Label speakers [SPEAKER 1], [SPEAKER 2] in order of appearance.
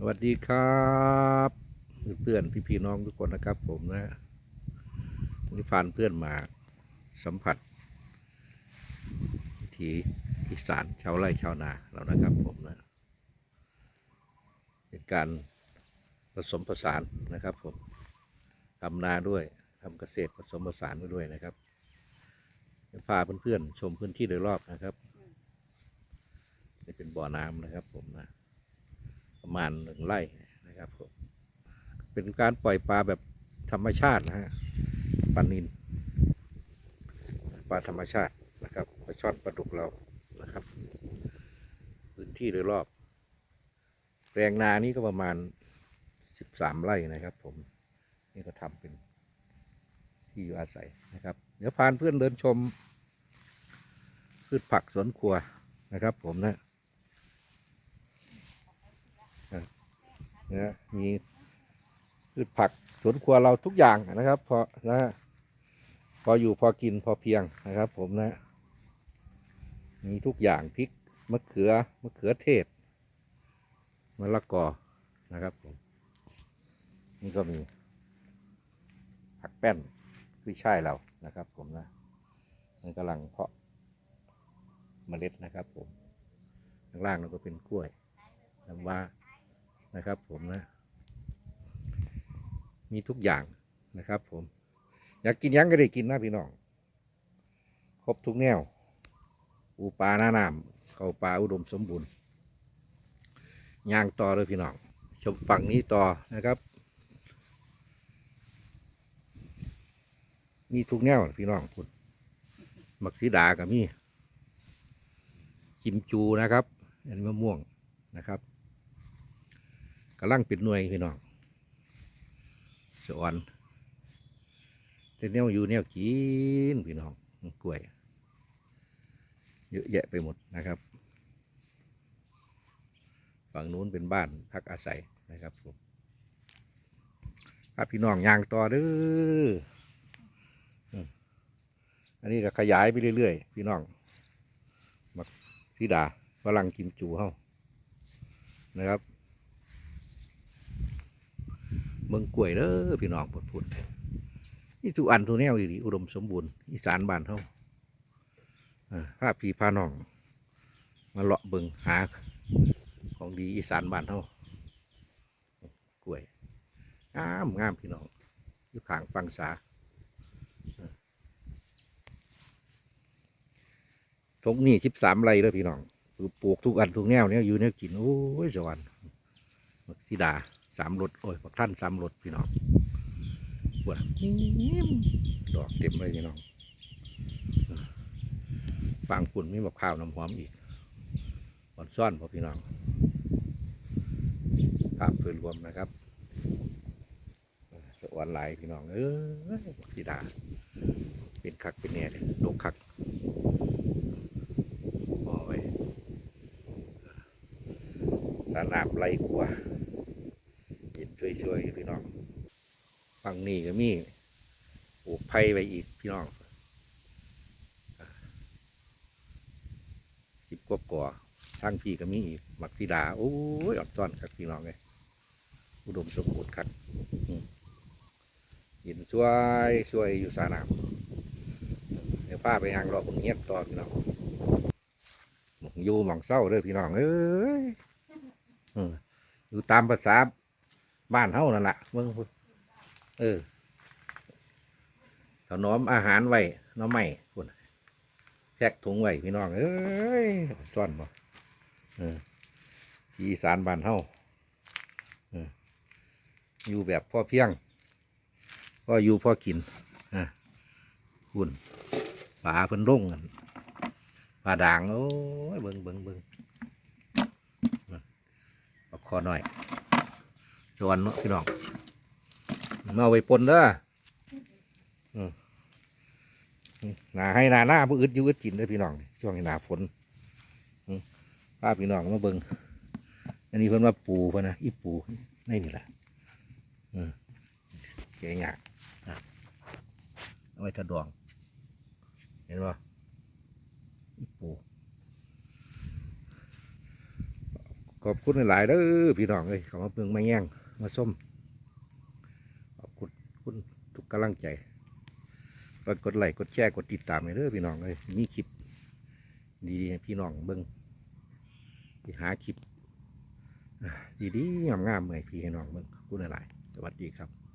[SPEAKER 1] สวัสดีครับเพื่อนพี่พี่ๆน้องทุกคนนะครับ ผมนะวันนี้พานเพื่อนมาสัมผัสวิถีอีสานชาวไร่ชาวนาเรานะครับ ผมนะเป็นการผสมผสานนะครับ ผมทำนาด้วยทำเกษตรผสมผสานไปด้วยนะครับพาเพื่อนๆชมพื้นที่โดยรอบนะครับนี่เป็นบ่อน้ำนะครับ ผมนะ ประมาณหนึ่งไร่นะครับผมเป็นการปล่อยปลาแบบธรรมชาตินะฮะปลานินปลาธรรมชาตินะครับปลาช่อนปลาดุกเรานะครับ พื้นที่โดยรอบแปลงนานี้ก็ประมาณสิบสามไร่นะครับ ผมนี่ก็ทำเป็นที่อยู่อาศัยนะครับ เดี๋ยวพาเพื่อนเดินชมพืชผักสวนครัวนะครับ ผมนะ นะมีพืชผักสวนครัวเราทุกอย่างนะครับ พอนะพออยู่พอกินพอเพียงนะครับ ผมนะ มีทุกอย่างพริกมะเขือมะเขือเทศมะละกอนะครับผมนี่ก็มีผักแป้นกุ้ยช่ายเรานะครับ ผมนะมันกำลังเพาะเมล็ดนะครับ ผมข้างล่างเราก็เป็นกล้วยน้ำว้า นะครับผมนะ มีทุกอย่างนะครับ ผม อยากกินยังก็ได้กินนะพี่น้อง ครบทุกแนว อูปลาหน้าน้ำเขาปลาอุดมสมบูรณ์ย่างต่อเลยพี่น้อง ชมฝั่งนี้ต่อนะครับ มีทุกแนวพี่น้องคุณมักสีดากับมี กิมจูนะครับอันนมะม่วงนะครับ กำลังป็นหน่วยพี่น้องสอนแต่แนวอยู่แนวกินพี่น้องกล้วย เยอะแยะไปหมดนะครับ ฝั่งนู้นเป็นบ้านพักอาศัยนะครับผมพาพี่น้องย่างต่อเด้ออืมอันนี้ก็ขยายไปเรื่อยๆพี่น้องมักสีดาฝรั่งกิมจูเฮานะครับ เมืองกล้วยเด้อพี่น้องพูดพูดนี่ทุกอันทุกแนวอีหลีอุดมสมบูรณ์อีสานบ้านเฮาอ่าพาพีพาน้อง มาเลาะเบิงหาของดีอีสานบ้านเฮากล้วยงามงามพี่น้องอยู่ข้างฟังษาอ่าตรงนี้สิบสามไร่เด้อพี่น้องปลูกทุกอันทุกแนวเนี่ยอยู่เนี่ยกินโอ้ยสวรรค์มักสีดา สามรถโอ้ยบักท่านสามรถพี่น้องปวดดอกเต็มเลยพี่น้องฟางปุ่นมีมะพร้าวน้ำหอมอีกบอนซ่อนพอพี่น้องภาพเพื่อรวมนะครับสวรรค์หลายพี่น้อง เอ้ยบักสีดา เป็นคักเป็นแน่เลยโดกคักโอ้ยสนามไรกว่าเห็น ช่วยๆพี่น้องฝั่งนี้ก็มีปลูกไผ่ไปอีกพี่น้องสิบกว่าก่อทางพี่ก็มีอีกมักสีดาโอ้ยอดซ้อนครับพี่น้องเลยอุดมสมบูรณ์ครับอืมเห็นช่วยช่วยอยู่สานามเดี๋ยวป้าไปยางรอผมเงียบต่อพี่น้องมองยู่หมองเศร้าเด้อพี่น้องเอ้ยอยู่ตามภาษา บ้านเฮานั่นแหละเมืองพุ่นเออถนอมอาหารไว้น้อไม่พุ่นแพ็กถุงไว้พี่น้องเอ้ยซ่อนบ่เออที่อีสานบ้านเฮาเอออยู่แบบพอเพียงก็อยู่พอกินอะคุณปลาเพิ่นร่งกันปลาด่างโอ้ยเบิ่งเบิ่งเบิ่งเอาคอหน่อย สวนเนาะพี่น้องมาเอาไปปนเด้อหนาให้หนาหน้าผู้อึดยูอึดกินเด้อพี่น้อง ช่วงนี้หนาฝนป้าพี่น้องมาเบิงอันนี้เพิ่นว่าปูเพิ่นนะอีปูในนี่แหละเก๋ยากอะเอาไว้ทะดอง เห็นป่อีปูขอบคุณหลายเด้อพี่น้องเอ้ยขามาเมืองมาแย่ง มาส้มขอบคุณคุณทุกกำลังใจกดไลค์กดแชร์กดติดตามให้เด้อพี่น้องเลยมีคลิป ดีๆให้พี่น้องเบิ้งไปหาคลิป ดีๆงามๆให้พี่ให้น้องเบิ้งคุณอะไรสวัสดีครับ